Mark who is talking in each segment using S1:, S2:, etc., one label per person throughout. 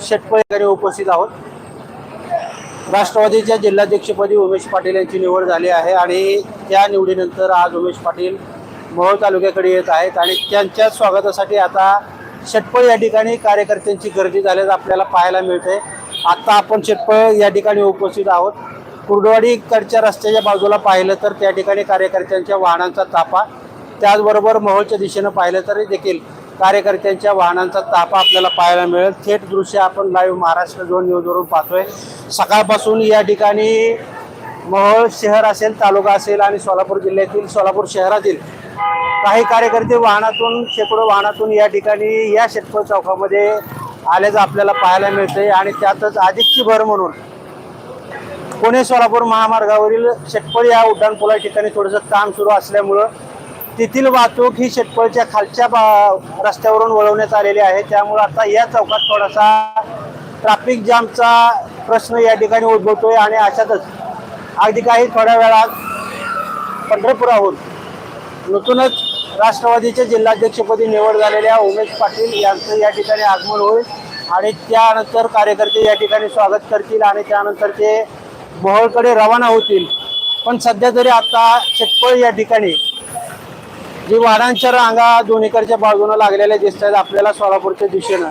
S1: षटपळीकडे उपस्थित आहोत. राष्ट्रवादीच्या जिल्हाध्यक्षपदी उमेश पाटील यांची निवड झाली आहे आणि त्या निवडीनंतर आज उमेश पाटील मोहोळ तालुक्याकडे येत आहेत आणि त्यांच्या स्वागतासाठी आता षटपळ या ठिकाणी कार्यकर्त्यांची गर्दी झाल्याचं आपल्याला पाहायला मिळते आता आपण षटपळ या ठिकाणी उपस्थित आहोत. कुर्डवाडीकडच्या रस्त्याच्या बाजूला पाहिलं तर त्या ठिकाणी कार्यकर्त्यांच्या वाहनांचा ताफा त्याचबरोबर मोहोळच्या दिशेनं पाहिलं तरी देखील कार्यकर्त्यांच्या वाहनांचा ताफा आपल्याला पाहायला मिळेल. थेट दृश्य आपण लाईव्ह महाराष्ट्र दोन न्यूजवरून पाहतोय. सकाळपासून या ठिकाणी मोहोळ शहर असेल तालुका असेल आणि सोलापूर जिल्ह्यातील सोलापूर शहरातील काही कार्यकर्ते वाहनातून शेकडो वाहनातून या ठिकाणी या शेतकरी चौकामध्ये आल्याचं आपल्याला पाहायला मिळतंय आणि त्यातच अधिकची भर म्हणून पुणे सोलापूर महामार्गावरील शेटपळ या उड्डाणपुला ठिकाणी थोडंसं काम सुरू असल्यामुळं तेथील वाहतूक ही शेटपळच्या खालच्या बा रस्त्यावरून वळवण्यात आलेली आहे. त्यामुळं आता या चौकात थोडासा ट्रॅफिक जामचा प्रश्न या ठिकाणी उद्भवतोय आणि अशातच अगदी काही थोड्या वेळात पंढरपुराहून नूतनच राष्ट्रवादीच्या जिल्हाध्यक्षपदी निवड झालेल्या उमेश पाटील यांचं या ठिकाणी आगमन होईल आणि त्यानंतर कार्यकर्ते या ठिकाणी स्वागत करतील आणि त्यानंतर ते मोहोळकडे रवाना होतील. पण सध्या तरी आता शेतपळ या ठिकाणी जी वाहनांच्या रांगा दोन्हीकडच्या बाजूनं लागलेल्या दिसत आहेत आपल्याला सोलापूरच्या दिशेनं.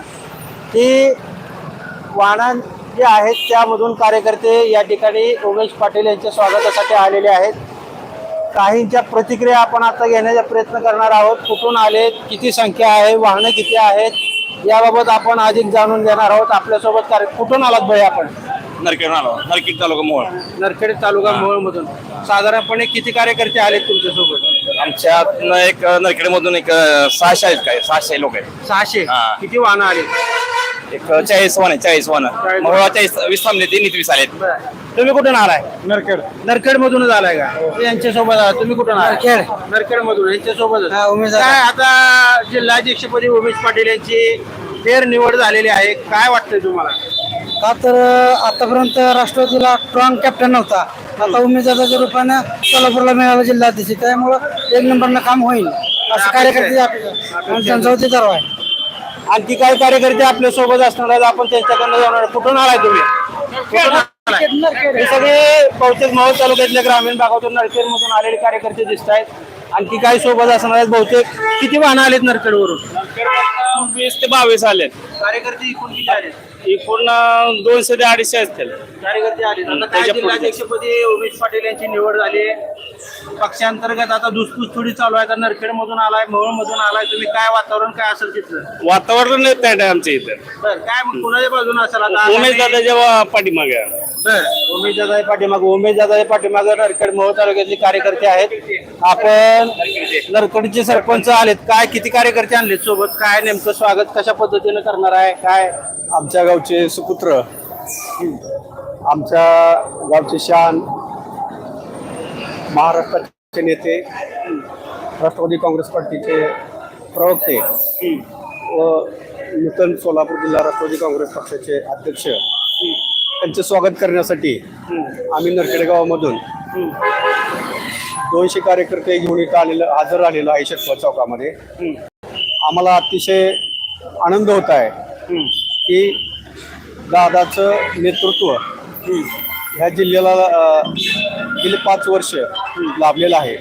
S1: ती वाहनं जे आहेत त्यामधून कार्यकर्ते या ठिकाणी उमेश पाटील यांच्या स्वागतासाठी आलेले आहेत. काहींच्या प्रतिक्रिया आपण आता घेण्याचा प्रयत्न करणार आहोत. कुठून आलेत किती संख्या आहे वाहनं किती आहेत याबाबत आपण अधिक जाणून घेणार आहोत. आपल्यासोबत कार्य कुठून आलात भाई आपण?
S2: नरखेड आलो. नरखेड तालुका मोहोळ.
S1: नरखेड तालुका मोहोळमधून. साधारणपणे किती कार्यकर्ते आलेत तुमच्यासोबत?
S2: आमच्यात एक नरखेड मधून एक सहाशे आहेत काय? सहाशे लोक आहेत.
S1: सहाशे?
S2: हा.
S1: किती वाहनं आले?
S2: एक चाळीस वाहन आहे चाळीस वाहन.
S1: चाळीस.
S2: मोहोळा चाळीस वीस थांबले ते नीत वीस आलेत.
S1: तुम्ही कुठून आलाय?
S3: नरखेड.
S1: नरखेड मधूनच आलाय का? यांच्यासोबत आला तुम्ही कुठून आलाय? नरखेड. मधून यांच्यासोबत
S3: हा, उमेश दादा.
S1: काय आता जिल्हाध्यक्षपदी उमेश पाटील यांची फेर निवड झालेली आहे. काय वाटतंय तुम्हाला?
S3: का तर आतापर्यंत राष्ट्रवादीला स्ट्रॉंग कॅप्टन नव्हता. आता उमेदवाराच्या रूपानं सोलापूरला मिळाला जिल्हाध्यक्ष. त्यामुळं एक नंबरनं काम होईल. असं कार्यकर्ते आणि त्यांचा उद्देश आहे.
S1: आणखी काही कार्यकर्ते आपल्यासोबत असणार आहेत. आपण त्यांच्याकडनं जाणार. कुठून आलाय तुम्ही? कुठून आलाय? हे सगळे बहुतेक मोहोळ तालुक्यातल्या ग्रामीण भागातून नरखेड मधून आलेले कार्यकर्ते दिसत आहेत. आणखी काही सोबत असणार आहेत. बहुतेक किती वाहनं आलेत नरखेडवरून
S2: वीस ते बावीस आलेत.
S1: कार्यकर्ते एकूण किती आलेत?
S2: एकूण दोनशे ते अडीचशे असतील
S1: कार्यकर्ते आले. आता काय
S2: त्याच्या पुढे.
S1: जिल्हाध्यक्षपदी उमेश पाटील यांची निवड झाली. आहे पक्षांतर्गत आता दुसपूस थोडी चालू आहे. आता नरखेड मधून आलाय मोहोळ मधून आलाय. तुम्ही काय वातावरण काय असेल तिथलं?
S2: वातावरण नाही त्या आमच्या इथं.
S1: काय मग कुणाच्या बाजूने असेल? आता
S2: उमेश दादा जेव्हा पाठीमागे
S1: उमेश दादा पाठीमाग उमेश दादा पाठीमाग नरखेड मोहोळ तालुक्यातले कार्यकर्ते आहेत. आपण नरखेडचे सरपंच आलेत. काय किती कार्यकर्ते आणलेत सोबत? काय नेमकं स्वागत कशा पद्धतीनं करणार आहे? काय?
S4: आमच्या गावचे सुपुत्र. आमच्या गावचे शान महाराष्ट्राचे नेते राष्ट्रवादी काँग्रेस पार्टीचे प्रवक्ते व नूतन सोलापूर जिल्हा राष्ट्रवादी काँग्रेस पक्षाचे अध्यक्ष. त्यांचे स्वागत करण्यासाठी आम्ही नरखेड गावामधून दोनशे कार्यकर्ते घेऊन इथं आलेलं हजर आलेलो आहे शेतकळ चौकामध्ये. आम्हाला अतिशय आनंद होत आहे की दादाचं नेतृत्व ह्या जिल्ह्याला गेले पाच वर्ष लाभलेलं आहे.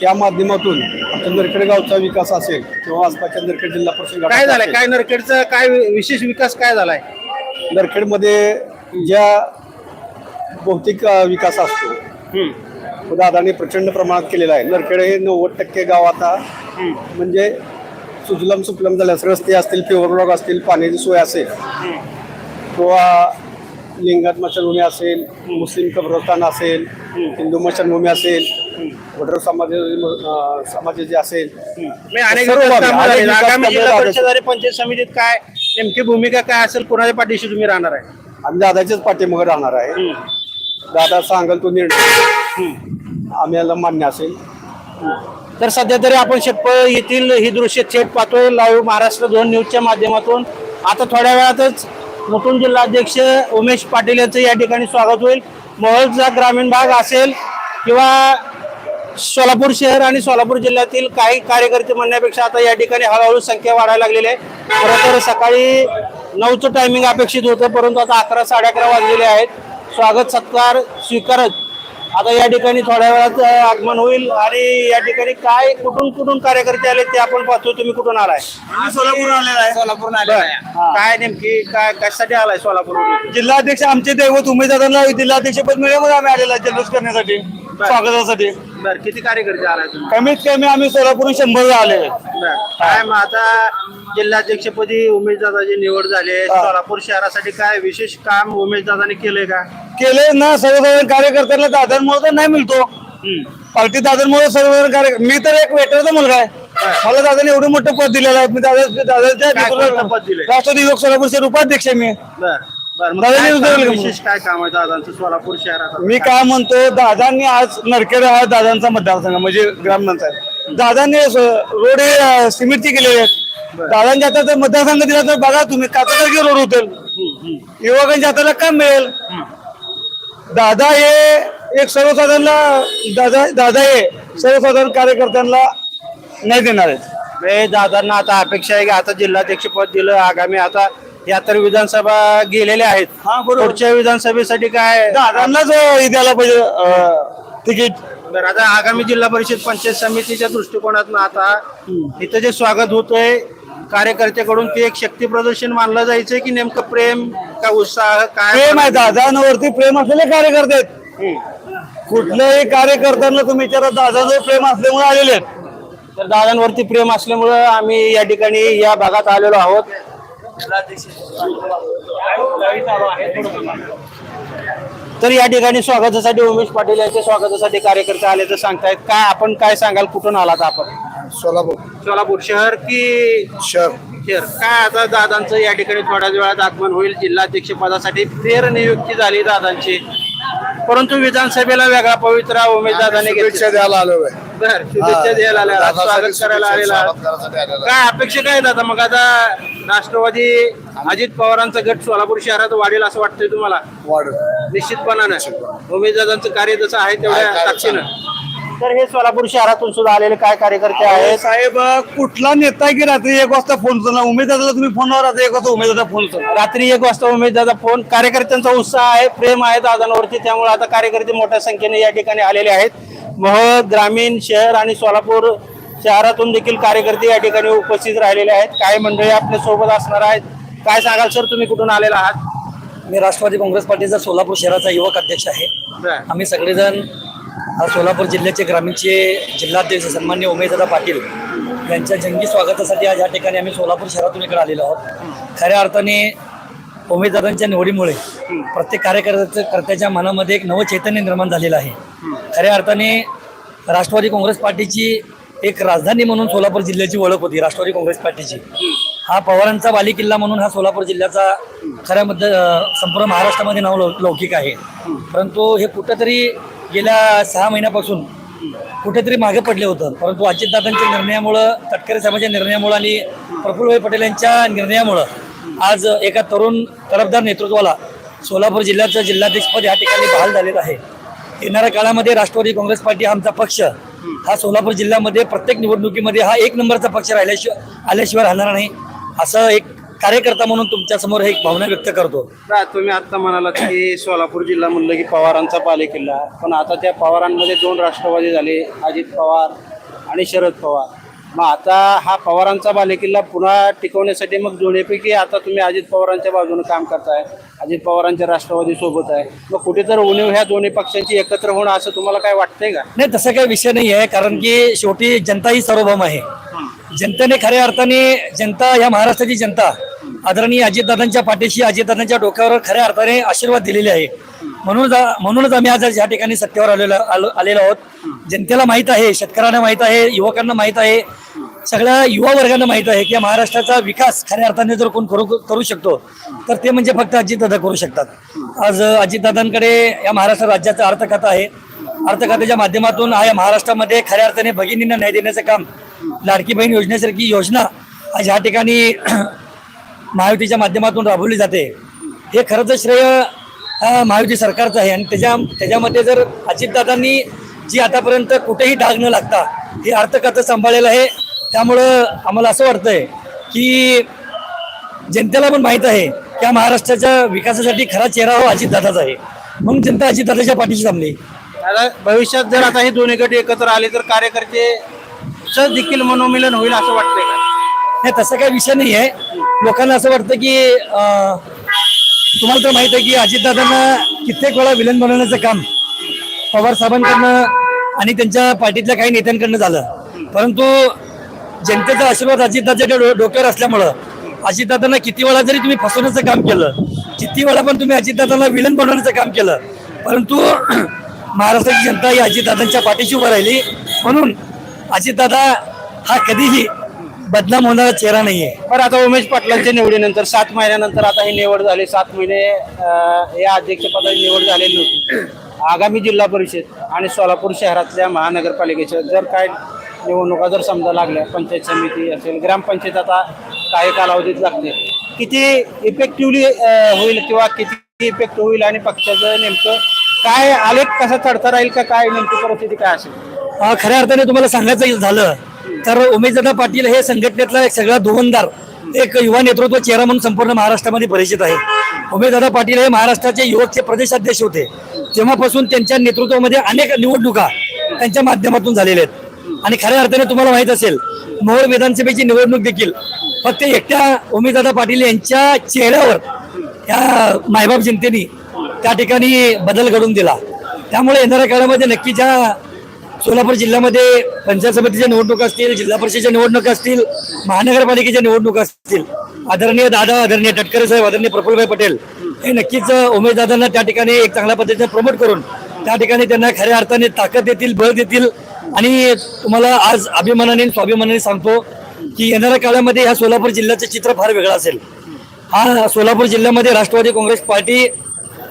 S4: त्या माध्यमातून नरखेड गावचा विकास असेल किंवा आसपासच्या नरखेड जिल्हा परिषद
S1: काय झालंय? काय नरखेडचा काय विशेष विकास काय झालाय?
S4: नरखेडमध्ये ज्या भौतिक विकास असतो. दादाने प्रचंड प्रमाणात केलेला आहे. नरखेड हे नव्वद टक्के गाव आता म्हणजे सुजलम सुफलम झाल्यास रस्ते असतील फेवर ब्लॉक असतील पाण्याची सोय असेल. किंवा लिंगात मशानभूमी असेल मुस्लिम कब्रस्तान असेल हिंदू मशानभूमी असेल वडर समाज अं, समाजाचे असेल
S1: पंचायत समितीत काय नेमकी भूमिका काय असेल कोणाच्या पाठीशी तुम्ही राहणार आहे?
S4: आम्ही दादाच्याच पाठीमागे राहणार आहे. दादा सांगल तो निर्णय. आम्हाला मान्य असेल.
S1: तर सध्या तरी आपण शेटपळ येथील ही दृश्य थेट पाहतोय. लाईव्ह महाराष्ट्र दोन न्यूजच्या माध्यमातून. आता थोड्या वेळातच नूतन जिल्हाध्यक्ष उमेश पाटील यांचं या ठिकाणी स्वागत होईल. मोहोळचा ग्रामीण भाग असेल किंवा सोलापूर शहर आणि सोलापूर जिल्ह्यातील काही कार्यकर्ते म्हणण्यापेक्षा आता या ठिकाणी हळूहळू संख्या वाढायला लागलेली आहे. खरं तर सकाळी नऊचं टायमिंग अपेक्षित होतं परंतु आता अकरा साडे अकरा वाजलेले आहेत. स्वागत सत्कार स्वीकारत आता या ठिकाणी थोड्या वेळात आगमन होईल आणि या ठिकाणी काय कुठून कुठून कार्यकर्ते आले ते आपण पाहतो. तुम्ही कुठून आलाय?
S3: सोलापूर आलेला आहे.
S5: सोलापूर
S1: काय नेमकी काय कशासाठी आलाय सोलापूर
S3: जिल्हाध्यक्ष आमचे दैवत उमेदवारांना जिल्हाध्यक्ष पद मिळाल्यामुळे आम्ही आलेला आहे जल्लोष करण्यासाठी. स्वागतासाठी.
S1: बर किती कार्यकर्ते आलाय
S3: कमीत कमी आम्ही सोलापूर शंभर आले
S1: बर. काय मग आता जिल्हाध्यक्षपदी उमेशदादाची निवड झाली
S3: हा.
S1: सोलापूर शहरासाठी काय विशेष काम उमेशदादाने केलंय का?
S3: केले ना सर्वसाधारण कार्यकर्त्यांना दादांमुळे तर नाही मिळतो. पार्टी दादांमुळे सर्वसाधारण कार्य मी तर एक वेटरचा मुलगा आहे. मला दादाने एवढं मोठं पद दिलेलं आहे. मी दादा दादाच्या
S1: काय?
S3: राष्ट्रवादी युवक सोलापूर शहर उपाध्यक्ष मी.
S1: काय काय सोलापूर शहरात
S3: मी काय? म्हणतो दादांनी आज नरखेड हा दादांचा मतदारसंघ म्हणजे ग्रामपंचायत. दादांनी रोड हे सिमेंटचे केलेले आहेत. दादांच्या हातात जर मतदारसंघ दिला तर बघा तुम्ही काचासारखे रोड होतील युवकांच्या हाताला काम मिळेल. दादा हे एक सर्वसाधारणला दादा दादा हे सर्वसाधारण कार्यकर्त्यांना नाही देणार आहेत.
S1: दादांना आता अपेक्षा आहे की आता जिल्हाध्यक्ष पद दिलं आगामी आता या तर विधानसभा गेलेल्या आहेत.
S3: हा, बरोबर.
S1: पुढच्या विधानसभेसाठी काय?
S3: दादांनाच हे द्यायला पाहिजे अं, तिकीट.
S1: बरं आता आगामी जिल्हा परिषद पंचायत समितीच्या दृष्टिकोनातून आता इथं जे स्वागत होतंय कार्यकर्त्याकडून ते एक शक्ती प्रदर्शन मानलं जायचंय की नेमकं प्रेम का उत्साह काय
S3: प्रेम आहे दादांवरती प्रेम असलेले कार्यकर्ते आहेत. कुठल्याही कार्यकर्त्यांना तुम्ही विचारा दादाजवळ प्रेम असल्यामुळे आलेले आहेत.
S1: तर दादांवरती प्रेम असल्यामुळं आम्ही या ठिकाणी या भागात आलेलो आहोत. तर या ठिकाणी स्वागतासाठी उमेश पाटील यांच्या स्वागतासाठी कार्यकर्ते आले तर सांगतायत काय आपण काय सांगाल कुठून आलात आपण?
S3: सोलापूर.
S1: सोलापूर शहर की
S3: शहर.
S1: शहर? काय आता दादांचं या ठिकाणी थोड्याच वेळात आगमन होईल जिल्हाध्यक्ष पदासाठी फेर नियुक्ती झाली दादांची. परंतु विधानसभेला वेगळा पवित्रा उमेश दादाने घेतला
S3: द्यायला आलो
S1: बर शुभेच्छा द्यायला आले. आहात, स्वागत करायला आलेला. आहात. काय अपेक्षा काय आता मग आता राष्ट्रवादी अजित पवारांचा गट सोलापूर शहरात वाढेल असं वाटतंय तुम्हाला? निश्चितपणानं. उमेदवारांचं कार्य जसं आहे तेवढ्या ताकदीनं. तर हे सोलापूर शहरातून सुद्धा आलेले काय कार्यकर्ते आहेत?
S3: साहेब कुठला नेता आहे की रात्री एक वाजता फोन उचलला उमेदवाराला तुम्ही फोनवर आता एक वाजता उमेदवाराला फोन उचलला
S1: रात्री एक वाजता उमेदवाराचा फोन कार्यकर्त्यांचा उत्साह आहे प्रेम आहे दादांवरती. त्यामुळे आता कार्यकर्ते मोठ्या संख्येने या ठिकाणी आलेले आहेत. मोह ग्रामीण शहर आणि सोलापूर शहरातून देखील कार्यकर्ते या ठिकाणी उपस्थित राहिलेले आहेत. काही मंडळी आपल्यासोबत असणार आहेत? काय सांगाल सर तुम्ही कुठून आलेला आहात?
S6: मी राष्ट्रवादी काँग्रेस पार्टीचा सोलापूर शहराचा युवक अध्यक्ष आहे. आम्ही सगळेजण आज सोलापूर जिल्ह्याचे ग्रामीणचे जिल्हाध्यक्ष सन्मान्य उमेशदादा पाटील यांच्या जंगी स्वागतासाठी आज या ठिकाणी आम्ही सोलापूर शहरातून इकडे आलेलो आहोत. खऱ्या अर्थाने उमेदवारांच्या निवडीमुळे प्रत्येक कार्यकर्त्याच्या कर्त्याच्या मनामध्ये एक नवं चैतन्य निर्माण झालेलं आहे. खऱ्या अर्थाने राष्ट्रवादी काँग्रेस पार्टीची एक राजधानी म्हणून सोलापूर जिल्ह्याची ओळख होती राष्ट्रवादी काँग्रेस पार्टीची. हा पवारांचा बालेकिल्ला म्हणून हा सोलापूर जिल्ह्याचा खऱ्यामध्ये संपूर्ण महाराष्ट्रामध्ये नाव लौ- लौकिक आहे. परंतु हे कुठंतरी गेल्या सहा महिन्यापासून कुठेतरी मागे पडले होतं. परंतु अजितदादांच्या निर्णयामुळं तटकरे साहेबांच्या निर्णयामुळं आणि प्रफुल्लभाई पटेल यांच्या निर्णयामुळं आज एका तरुण तरफदार नेतृत्वाला सोलापूर जिल्ह्याचं जिल्हाध्यक्षपद या ठिकाणी बहाल झालेलं आहे. येणाऱ्या काळामध्ये राष्ट्रवादी काँग्रेस पार्टी हा आमचा पक्ष. हा सोलापूर जिल्ह्यामध्ये प्रत्येक निवडणुकीमध्ये हा एक नंबरचा पक्ष राहिल्याशिवाय आल्याशिवाय राहणार नाही. असं एक कार्यकर्ता म्हणून तुमच्यासमोर एक भावना व्यक्त करतो.
S1: तुम्ही आता म्हणालात की सोलापूर जिल्हा म्हणलं की पवारांचा बालेकिल्ला पण आता त्या पवारांमध्ये दोन राष्ट्रवादी झाले अजित पवार आणि शरद पवार. मग आता हा पवारांचा बालेकिल्ला पुन्हा टिकवण्यासाठी मग दोन्हीपैकी आता तुम्ही अजित पवारांच्या बाजूने काम करताय अजित पवारांच्या राष्ट्रवादी सोबत आहे. मग कुठे तर उणीव ह्या दोन्ही पक्षांची एकत्र होणं असं तुम्हाला काय वाटतंय का?
S6: नाही तसं काही विषय नाही आहे कारण की शेवटी जनता ही सार्वभौम आहे. जनतेने खऱ्या अर्थाने जनता या महाराष्ट्राची जनता आदरणीय अजितदादांच्या पाठीशी अजितदादांच्या डोक्यावर खऱ्या अर्थाने आशीर्वाद दिलेले आहे. म्हणून म्हणूनच आम्ही आज या ठिकाणी सत्तेवर आलेलो आलो आलेलो आहोत. जनतेला माहीत आहे शेतकऱ्यांना माहीत आहे युवकांना माहीत आहे सगळ्या युवा वर्गांना माहीत आहे की महाराष्ट्राचा विकास खऱ्या अर्थाने जर कोण करू करू शकतो तर ते म्हणजे फक्त अजितदादा करू शकतात. आज अजितदादांकडे या महाराष्ट्र राज्याचं अर्थकथा आहे. अर्थखात्याच्या माध्यमातून हा या महाराष्ट्रामध्ये खऱ्या अर्थाने भगिनींना न्याय देण्याचं काम लाडकी बहीण योजनेसारखी योजना आज ह्या ठिकाणी महायुतीच्या माध्यमातून राबवली जाते. हे खरं तर श्रेय हा महायुती सरकारचं आहे. आणि त्याच्या त्याच्यामध्ये जर अजितदादांनी जी आतापर्यंत कुठेही डाग न लागता हे अर्थखातं सांभाळलेलं आहे त्यामुळं आम्हाला असं वाटतंय की जनतेला पण माहीत आहे त्या महाराष्ट्राच्या विकासासाठी खरा चेहरा हो अजितदादाच आहे. म्हणून जनता अजितदादाच्या पाठीशी थांबली.
S1: आता भविष्यात जर आता हे दोन्ही गट एकत्र आले तर कार्यकर्ते देखील मनोमिलन होईल असं वाटतंय. का
S6: नाही तसा काही विषय नाही आहे लोकांना असं वाटतं की अं, तुम्हाला तर माहीत आहे की अजितदादांना कित्येक वेळा विलन बनवण्याचं काम पवार साहेबांकडनं आणि त्यांच्या पार्टीतल्या काही नेत्यांकडनं झालं. परंतु जनतेचा आशीर्वाद अजितदादाच्या डो- डोक्यावर असल्यामुळं अजितदादांना किती वेळा जरी तुम्ही फसवण्याचं काम केलं किती वेळा पण तुम्ही अजितदादांना विलन बनवण्याचं काम केलं परंतु महाराष्ट्राची जनता ही अजितदादांच्या पाठीशी उभं राहिली. म्हणून अजितदादा हा कधीही बदनाम होणारा चेहरा नाहीये.
S1: बरं आता उमेश पाटलांच्या निवडीनंतर सात महिन्यानंतर आता ही निवड झाली. सात महिने अं, या अध्यक्षपदाची निवड झालेली होती. आगामी जिल्हा परिषद आणि सोलापूर शहरातल्या महानगरपालिकेच्या जर काय निवडणुका जर समजा लागल्या पंचायत समिती असेल ग्रामपंचायत आता काही कालावधीत लागते किती इफेक्टिव्हली होईल किंवा किती इफेक्ट होईल आणि पक्षाचं नेमकं काय आलेख कसा चढता राहील का काय नेमकी परिस्थिती काय असेल?
S6: अं, खऱ्या अर्थाने तुम्हाला सांगायचं झालं तर उमेशदादा पाटील हे संघटनेतला एक सगळा धुवंदार एक युवा नेतृत्व चेहरा म्हणून संपूर्ण महाराष्ट्रामध्ये परिचित आहे. उमेशदादा पाटील हे महाराष्ट्राचे युवकचे प्रदेशाध्यक्ष होते. तेव्हापासून त्यांच्या नेतृत्वामध्ये अनेक निवडणुका त्यांच्या माध्यमातून झालेल्या आहेत. आणि खऱ्या अर्थाने तुम्हाला माहीत असेल मोहोळ विधानसभेची निवडणूक देखील फक्त एकट्या उमेशदादा पाटील यांच्या चेहऱ्यावर या मायबाप जनतेने त्या ठिकाणी बदल घडून दिला. त्यामुळे येणाऱ्या काळामध्ये नक्की ज्या सोलापूर जिल्ह्यामध्ये पंचायत समितीच्या निवडणुका असतील जिल्हा परिषदेच्या निवडणुका असतील महानगरपालिकेच्या निवडणुका असतील. आदरणीय दादा आदरणीय तटकरे साहेब आदरणीय प्रफुल्लभाई पटेल हे नक्कीच उमेदवारांना त्या ठिकाणी एक चांगल्या पद्धतीने प्रमोट करून त्या ठिकाणी त्यांना खऱ्या अर्थाने ताकद देतील बळ देतील. आणि तुम्हाला आज अभिमानाने स्वाभिमानाने सांगतो की येणाऱ्या काळामध्ये ह्या सोलापूर जिल्ह्याचं चित्र फार वेगळं असेल. हा सोलापूर जिल्ह्यामध्ये राष्ट्रवादी काँग्रेस पार्टी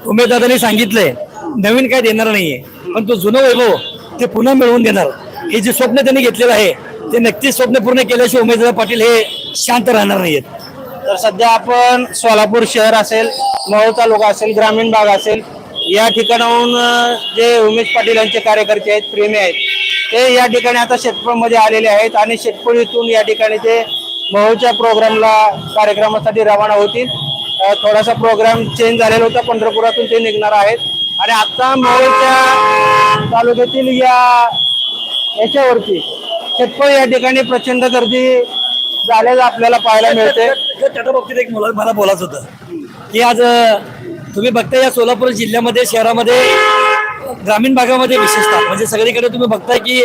S6: उमेदवारांनी सांगितलंय नवीन काय देणार नाहीये. पण तो जुनं वैभव ते पुन्हा मिळवून देणार. हे जे स्वप्न त्यांनी घेतलेलं आहे ते नक्कीच स्वप्न पूर्ण केल्याशिवाय उमेदवार पाटील हे शांत राहणार नाहीत
S1: तर सध्या आपण सोलापूर शहर असेल मऊ तालुका असेल ग्रामीण भाग असेल या ठिकाणाहून जे उमेश पाटील यांचे कार्यकर्ते आहेत प्रेमी आहेत ते या ठिकाणी आता शेतपूरमध्ये आलेले आहेत आणि शेतपूर या ठिकाणी ते मऊच्या प्रोग्रामला कार्यक्रमासाठी रवाना होतील. थोडासा प्रोग्राम चेंज झालेला होता पंढरपुरातून ते निघणार आहेत. आणि आता मोहोळच्या तालुक्यातील या याच्यावरती शेतकरी या ठिकाणी प्रचंड गर्दी झाल्याचं आपल्याला पाहायला मिळते.
S6: त्याच्या बाबतीत एक मला मला बोलायचं होतं. की आज तुम्ही बघताय या सोलापूर जिल्ह्यामध्ये शहरामध्ये ग्रामीण भागामध्ये विशेषतः म्हणजे सगळीकडे तुम्ही बघताय की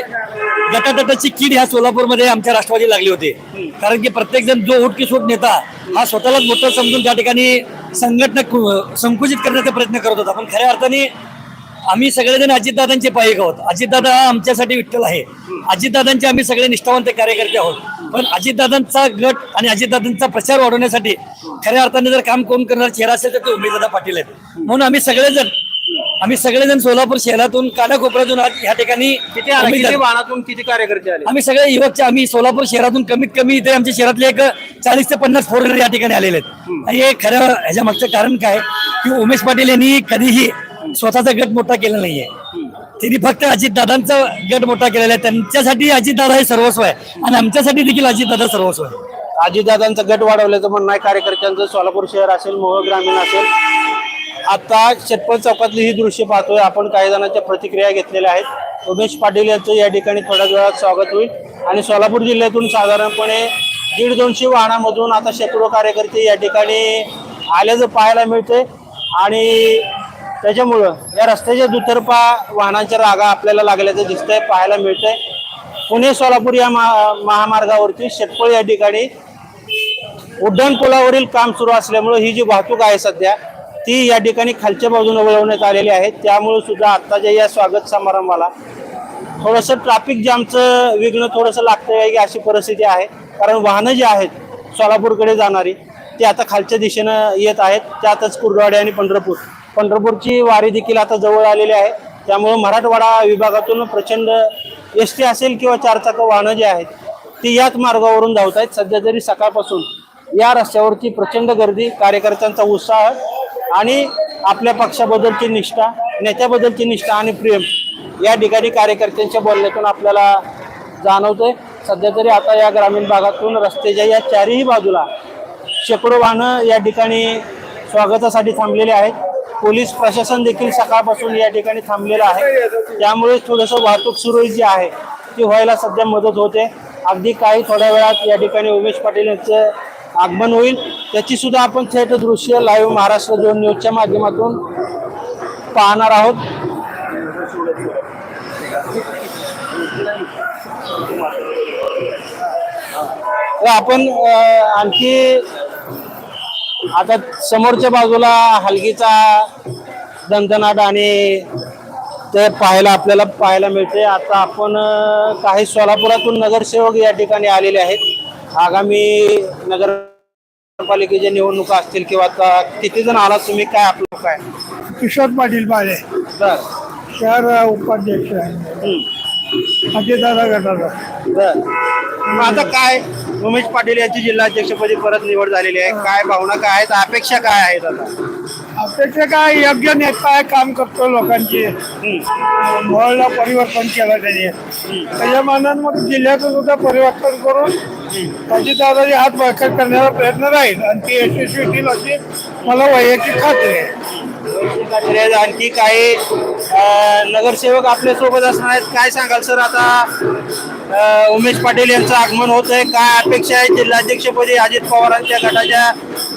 S6: गटाटटाची कीड ह्या सोलापूरमध्ये आमच्या राष्ट्रवादी लागली होती. कारण की प्रत्येक जण जो उठ की सूट नेता हा स्वतःलाच मोठं समजून त्या ठिकाणी संघटना संकुचित करण्याचा प्रयत्न करत होता. पण खऱ्या अर्थाने आम्ही सगळेजण अजितदादांचे पायिक आहोत. अजितदादा हा आमच्यासाठी विठ्ठल आहे. अजितदादांचे आम्ही सगळे निष्ठावंत कार्यकर्ते आहोत. पण अजितदादांचा गट आणि अजितदादांचा प्रचार वाढवण्यासाठी खऱ्या अर्थाने जर काम कोण करणार चेहरा असेल तर ते उमेददादा पाटील आहेत. म्हणून आम्ही सगळेजण आम्ही सगळेजण सोलापूर शहरातून कानाकोपऱ्यातून आज या ठिकाणी
S1: किती आले? किती
S6: उमेदवार-
S1: वाहनातून किती कार्यकर्ते आले?
S6: आम्ही सगळे युवकचे आम्ही सोलापूर शहरातून कमीत कमी इथे आमच्या शहरातले एक चाळीस ते पन्नास फोर व्हीलर या ठिकाणी आलेले आहेत. आणि हे खरं ह्याच्या मागचं कारण काय? की उमेश पाटील यांनी कधीही स्वतःचा गट मोठा केला नाहीये. त्यांनी फक्त अजितदादांचा गट मोठा केलेला आहे. त्यांच्यासाठी अजितदादा हे सर्वस्व आहे. आणि आमच्यासाठी देखील अजितदादा सर्वस्व आहे.
S1: अजितदादांचा गट वाढवल्याचं म्हणणं आहे. कार्यकर्त्यांचं सोलापूर शहर असेल मोहोळ ग्रामीण असेल आता शेतपळ चौकातली ही दृश्य पाहतोय. आपण काही जणांच्या प्रतिक्रिया घेतलेल्या आहेत. उमेश पाटील यांचं या ठिकाणी थोड्या वेळात स्वागत होईल. आणि सोलापूर जिल्ह्यातून साधारणपणे दीड दोनशे वाहनामधून आता शेकडो कार्यकर्ते या ठिकाणी आल्याचं पाहायला मिळते आणि त्याच्यामुळं या रस्त्याच्या दुतर्फा वाहनांच्या रागा आपल्याला लागल्याचं दिसतंय पाहायला मिळतंय. पुणे सोलापूर या महा महामार्गावरती शेतपळ या ठिकाणी उड्डाण पुलावरील काम सुरू असल्यामुळे ही जी वाहतूक आहे सध्या ती या ठिकाणी खालच्या बाजूने वळवण्यात आलेली आहे. त्यामुळे सुद्धा आत्ताच्या या स्वागत समारंभाला थोडंसं ट्रॅफिक जामचं विघ्न थोडंसं लागतंय की अशी परिस्थिती आहे. कारण वाहनं जी आहेत सोलापूरकडे जाणारी ती आता खालच्या दिशेनं येत आहेत. त्यातच कुर्डवाडी आणि पंढरपूर. पंढरपूरची वारी देखील आता जवळ आलेली आहे. त्यामुळं मराठवाडा विभागातून प्रचंड एस टी असेल किंवा चारचाक वाहनं जी आहेत ती याच मार्गावरून धावत आहेत सध्या जरी सकाळपासून या रस्त्यावरची प्रचंड गर्दी कार्यकर्त्यांचा उत्साह आणि आपल्या पक्षाबद्दलची निष्ठा नेत्याबद्दलची निष्ठा आणि प्रेम या ठिकाणी कार्यकर्त्यांच्या बोलण्यातून आपल्याला जाणवतंय. सध्या तरी आता या ग्रामीण भागातून रस्त्याच्या या चारही बाजूला शेकडो वाहनं या ठिकाणी स्वागतासाठी थांबलेले आहेत. पोलीस प्रशासन देखील सकाळपासून या ठिकाणी थांबलेलं आहे. त्यामुळे थोडंसं वाहतूक सुरळीत जी आहे ती व्हायला सध्या मदत होते. अगदी काही थोड्या वेळात या ठिकाणी उमेश पाटील यांचं आगमन होईल. त्याची सुद्धा आपण थेट दृश्य लाईव्ह महाराष्ट्र दोन न्यूजच्या माध्यमातून पाहणार आहोत. आपण आणखी आता समोरच्या बाजूला हलगीचा दणदणाट आणि ते पाहायला आपल्याला पाहायला मिळते आता आपण काही सोलापुरातून नगरसेवक या ठिकाणी आलेले आहेत. आगामी नगर नगरपालिकेच्या निवडणुका असतील किंवा आता किती जण आलात तुम्ही? काय आपलं काय?
S7: किशोर पाटील पाले
S1: बर.
S7: शहर उपाध्यक्ष अजितदादा गटाचा.
S1: बर. मग आता काय? उमेश पाटील यांची जिल्हाध्यक्षपदी परत निवड झालेली आहे. काय भावना काय आहेत? अपेक्षा काय आहेत आता?
S7: अपेक्षा काय योग्य नेता काम करतो लोकांची. मोहळला परिवर्तन केलं त्यांनी. त्याच्या मानानं मग जिल्ह्याचं सुद्धा परिवर्तन करून अजितदादाचे हात बळकट करण्याचा प्रयत्न राहील. आणि ती यशस्वी होतील अशी मला वैयक्तिक खात्री आहे.
S1: आणखी काही नगरसेवक आपल्यासोबत असणार आहेत. काय सांगाल सर आता? उमेश पाटील यांचं आगमन होत आहे काय अपेक्षा आहे? जिल्हाध्यक्षपदी अजित पवारांच्या गटाच्या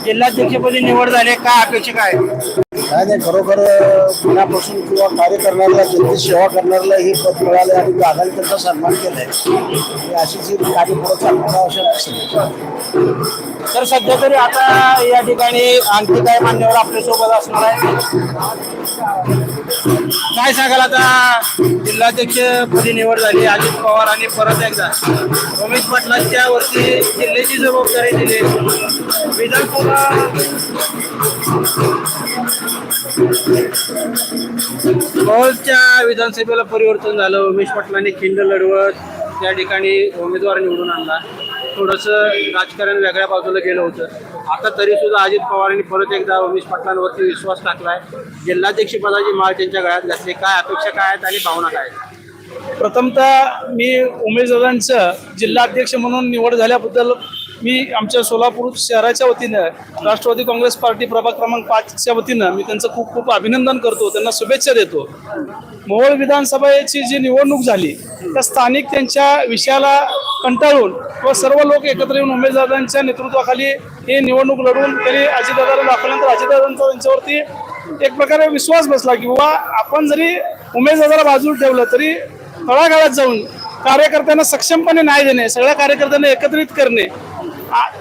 S1: जिल्हाध्यक्षपदी निवड झाली आहे. काय अपेक्षा काय
S3: काय नाही खरोखर मनापासून किंवा कार्य करणाऱ्याला जनतेची सेवा करणाऱ्याला हे पद मिळालं आणि दादाने त्यांचा सन्मान केलाय. आणि अशीच ही कार्य पुढे चालणार आवश्यक असेल
S1: तर सध्या तरी आता या ठिकाणी आणखी काय मान्यवर आपल्यासोबत असणार आहे काय सांगाल आता? जिल्हाध्यक्ष पदी निवड झाली अजित पवार आणि परत एकदा रमेश पाटलांच्या वरती जिल्ह्याची जबाबदारी दिली. विधानसभा मोहोळच्या विधानसभेला परिवर्तन झालं. उमेश पाटलांनी खिंड लढवत त्या ठिकाणी उमेदवार निवडून आणला. थोडंसं राजकारण वेगळ्या बाजूला गेलं होतं. आता तरी सुद्धा अजित पवारांनी परत एकदा उमेश पाटलांवरती विश्वास टाकलाय. जिल्हाध्यक्षपदाची माळ त्यांच्या गळ्यात घातली. काय अपेक्षा काय आहेत आणि भावना काय आहेत?
S8: प्रथमतः मी उमेदवारांचं जिल्हाध्यक्ष म्हणून निवड झाल्याबद्दल मी आमच्या सोलापूर शहराच्या वतीनं राष्ट्रवादी काँग्रेस पार्टी प्रभाग क्रमांक पाचच्या वतीनं मी त्यांचं खूप खूप अभिनंदन करतो त्यांना शुभेच्छा देतो. मोहोळ विधानसभेची जी निवडणूक झाली त्या स्थानिक त्यांच्या विषयाला कंटाळून व सर्व लोक एकत्र येऊन उमेदवारांच्या नेतृत्वाखाली ही निवडणूक लढून त्यांनी अजितदादाला दाखवल्यानंतर अजितदादांचा त्यांच्यावरती एक प्रकारे विश्वास बसला की बाबा आपण जरी उमेदवाराला बाजूला ठेवलं तरी तळागाळात जाऊन कार्यकर्त्यांना सक्षमपणे न्याय देणे सगळ्या कार्यकर्त्यांना एकत्रित करणे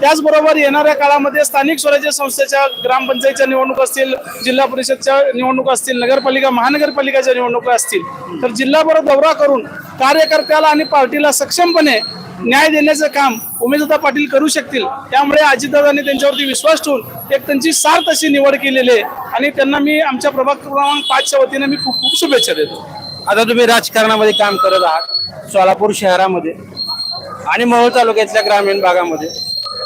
S8: त्याचबरोबर येणाऱ्या काळामध्ये स्थानिक स्वराज्य संस्थेच्या ग्रामपंचायतच्या निवडणूक असतील जिल्हा परिषदच्या निवडणूक असतील नगरपालिका महानगरपालिकाच्या निवडणुका असतील तर जिल्हाभर दौरा करून कार्यकर्त्याला आणि पार्टीला सक्षमपणे न्याय देण्याचं काम उमेदवार पाटील करू शकतील. त्यामुळे अजितदादांनी त्यांच्यावरती विश्वास ठेवून एक त्यांची सार्थ अशी निवड केलेली आहे. आणि त्यांना मी आमच्या प्रभाग क्रमांक पाचच्या वतीने मी खूप खूप शुभेच्छा देतो.
S1: आता तुम्ही राजकारणामध्ये काम करत आहात सोलापूर शहरामध्ये आणि मोहोळ तालुक्यातल्या ग्रामीण भागामध्ये.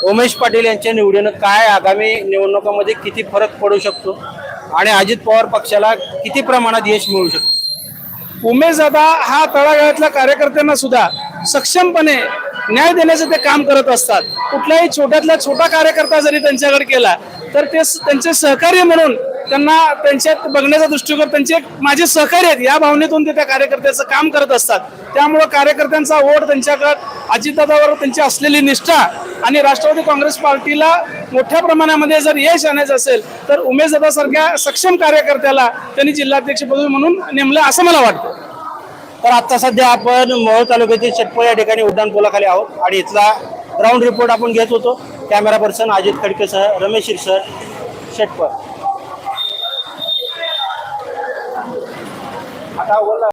S1: उमेश पाटील यांच्या निवडीनं काय आगामी निवडणुकामध्ये किती फरक पडू शकतो? आणि अजित पवार पक्षाला किती प्रमाणात यश मिळू शकतो?
S8: उमेश दादा हा तळागाळातल्या कार्यकर्त्यांना सुद्धा सक्षमपणे न्याय देण्याचं ते काम करत असतात. कुठल्याही छोट्यातला छोटा कार्यकर्ता जरी त्यांच्याकडे केला तर ते स- त्यांचे सहकार्य म्हणून त्यांना त्यांच्यात बघण्याचा दृष्टिकोन त्यांचे माझे सहकार्य आहेत या भावनेतून ते त्या कार्यकर्त्याचं काम करत असतात. त्यामुळं कार्यकर्त्यांचा ओढ त्यांच्याकडं अजितदादावर त्यांची असलेली निष्ठा आणि राष्ट्रवादी काँग्रेस पार्टीला मोठ्या प्रमाणामध्ये जर यश आणायचं असेल तर उमेश दादासारख्या सक्षम कार्यकर्त्याला त्यांनी जिल्हाध्यक्षपद म्हणून नेमलं असं मला वाटतं.
S1: तर आता सध्या आपण मोहोळ तालुक्यातील चटपळ या ठिकाणी उड्डाण पुलाखाली आहोत आणि इथला ग्राउंड रिपोर्ट आपण घेत होतो. कॅमेरा पर्सन अजित खडकेसह रमेश शिरसर शेटपळ. ಆಗಲ್ಲ